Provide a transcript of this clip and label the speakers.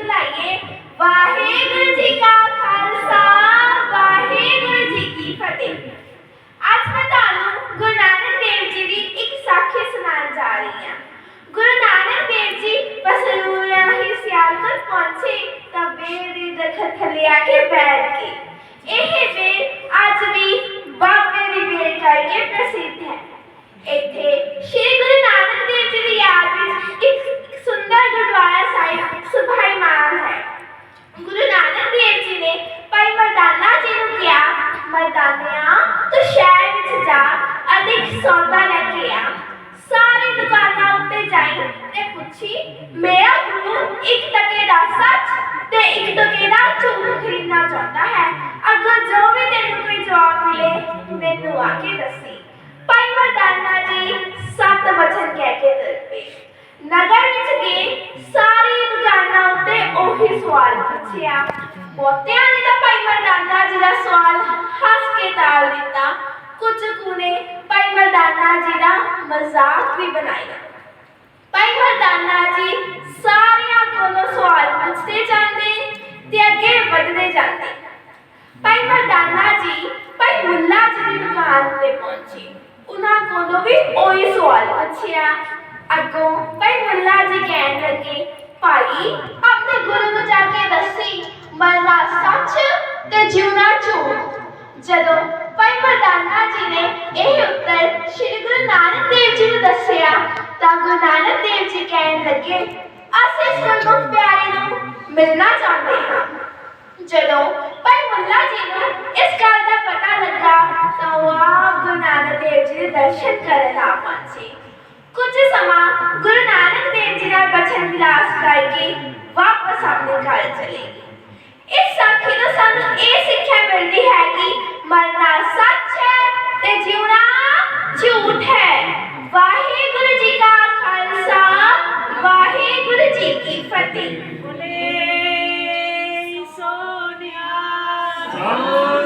Speaker 1: ਬੁਲਾਈਏ। ਵਾਹਿਗੁਰੂ ਜੀ ਕਾ ਖਾਲਸਾ, ਵਾਹਿਗੁਰੂ ਜੀ ਕੀ ਫਤਿਹ। ਅੱਜ ਮੈਂ ਤੁਹਾਨੂੰ ਗੁਰੂ ਨਾਨਕ ਦੇਵ ਜੀ ਦੀ ਇੱਕ ਸਾਖੀ ਸੁਣਾਉਣ ਜਾ ਰਹੀ ਹਾਂ। ਗੁਰੂ ਨਾਨਕ ਦੇਵ ਜੀ ਬਸਰੂਆ ਹੀ ਸਿਆਲਕੋਟ ਪਹੁੰਚੇ ਤਾਂ ਬੇਰ ਦੇ ਦਰਖਤ ਥੱਲੇ ਆ ਕੇ ਬੈਠ ਗਏ। ਇਹ ਬੇਰ ਅੱਜ ਵੀ ਬਾਬੇ ਦੀ ਬੇਰ ਕਰਕੇ ਪ੍ਰਸਿੱਧ ਹੈ ਇੱਥੇ ਸ਼੍ਰੀ ਗੁਰੂ ਨਾਨਕ ਦੇਵ ਜੀ ਦੀ ਯਾਦ ਵਿੱਚ ਇੱਕ ਇੱਕ ਸੁੰਦਰ ਗੁਰਦੁਆਰਾ ਸਾਹਿਬ ਸੁਭਾਈਮਾਨ ਹੈ ਗੁਰੂ ਨਾਨਕ ਦੇਵ ਜੀ ਨੇ ਭਾਈ ਮਰਦਾਨਾ ਜੀ ਨੂੰ ਕਿਹਾ ਮਰਦਾਨਿਆ ਤੂੰ ਸ਼ਹਿਰ ਵਿੱਚ ਜਾ ਅਤੇ ਇੱਕ ਸੌਦਾ ਲੈ ਕੇ ਆ। ਸਾਰੀ ਦੁਕਾਨਾਂ ਉੱਤੇ ਜਾਈ ਤੇ ਪੁੱਛੀ, ਮੇਰਾ ਗੁਰੂ ਇੱਕ ਟਕੇ ਦਾ ਸੱਚ ਤੇ ਇੱਕ ਟਕੇ ਦਾ ਝੂਠ ਖਰੀਦਣਾ ਚਾਹੁੰਦਾ ਹੈ। ਅਗਰ ਜੋ ਵੀ ਤੈਨੂੰ ਕੋਈ ਜਵਾਬ ਮਿਲੇ, ਮੈਨੂੰ ਆ ਕੇ ਦੱਸੀ। ਭਾਈ ਮਰਦਾਨਾ ਜੀ ਸੱਤ ਵਚਨ ਕਹਿ ਕੇ ਤੁਰ ਪਏ। ਨਗਰ ਵਿੱਚ ਗਏ, ਸਾਰੀ ਦੁਕਾਨਾਂ ਉੱਤੇ ਉਹੀ ਸਵਾਲ ਪੁੱਛਿਆ। ਬਹੁਤਿਆਂ ਨੇ ਤਾਂ ਭਾਈ ਮਰਦਾਨਾ ਜੀ ਦਾ ਸਵਾਲ ਹੱਸ ਕੇ ਟਾਲ ਦਿੱਤਾ। ਕੁਝ ਕੁ ਨੇ ਭਾਈ ਮਰਦਾਨਾ ਜੀ ਦਾ ਮਜ਼ਾਕ ਵੀ ਬਣਾਇਆ ਭਾਈ ਮਰਦਾਨਾ ਜੀ ਸਾਰਿਆਂ ਕੋਲੋਂ ਸਵਾਲ ਪੁੱਛਦੇ ਜਾਂਦੇ ਤੇ ਅੱਗੇ ਵਧਦੇ ਜਾਂਦੇ। ਭਾਈ ਮਰਦਾਨਾ ਜੀ, ਭਾਈ ਮੁੱਲਾ ਜੀ ਦੀ ਦੁਕਾਨ ਤੇ ਪਹੁੰਚੇ। ਉਹਨਾਂ ਕੋਲੋਂ ਵੀ ਉਹੀ ਸਵਾਲ ਪੁੱਛਿਆ। ਅੱਗੋਂ ਭਾਈ ਮੁੱਲਾ ਜੀ ਕਹਿਣ ਲੱਗੇ, ਭਾਈ ਆਪਣੇ ਗੁਰੂ ਨੂੰ ਜਾ ਕੇ ਦੱਸੀ ਮਰਨਾ ਸੱਚ ਤੇ ਜਿਉਣਾ ਝੂਠ। ਜਦੋਂ ਭਾਈ ਜੀ ਨੇ ਇਹ ਉੱਤਰ ਸ੍ਰੀ ਗੁਰੂ ਨਾਨਕ ਦੇਵ ਜੀ ਨੂੰ ਦੱਸਿਆ। ਤਾਂ ਗੁਰੂ ਨਾਨਕ ਦੇਵ ਜੀ ਕਹਿਣ ਲੱਗੇ, ਅਸੀਂ ਗੁਰਮੁਖ ਪਿਆਰੇ ਨੂੰ ਮਿਲਣਾ ਚਾਹੁੰਦੇ ਹਾਂ। ਜਦੋਂ ਭਾਈ ਮੁੱਲਾ ਜੀ ਨੂੰ ਇਸ ਗੱਲ ਦਾ ਪਤਾ ਲੱਗਾ, ਤਾਂ ਉਹ ਆਪ ਗੁਰੂ ਨਾਨਕ ਦੇਵ ਜੀ ਦੇ ਦਰਸ਼ਨ ਕਰਨ ਆ ਪਹੁੰਚੇ। ਕੁਝ ਸਮਾਂ ਗੁਰੂ ਨਾਨਕ ਦੇਵ ਜੀ ਦਾ ਬਚਨ ਵਿਲਾਸ ਕਰਕੇ ਵਾਪਸ ਆਪਣੇ ਘਰ ਚਲੇ ਗਏ।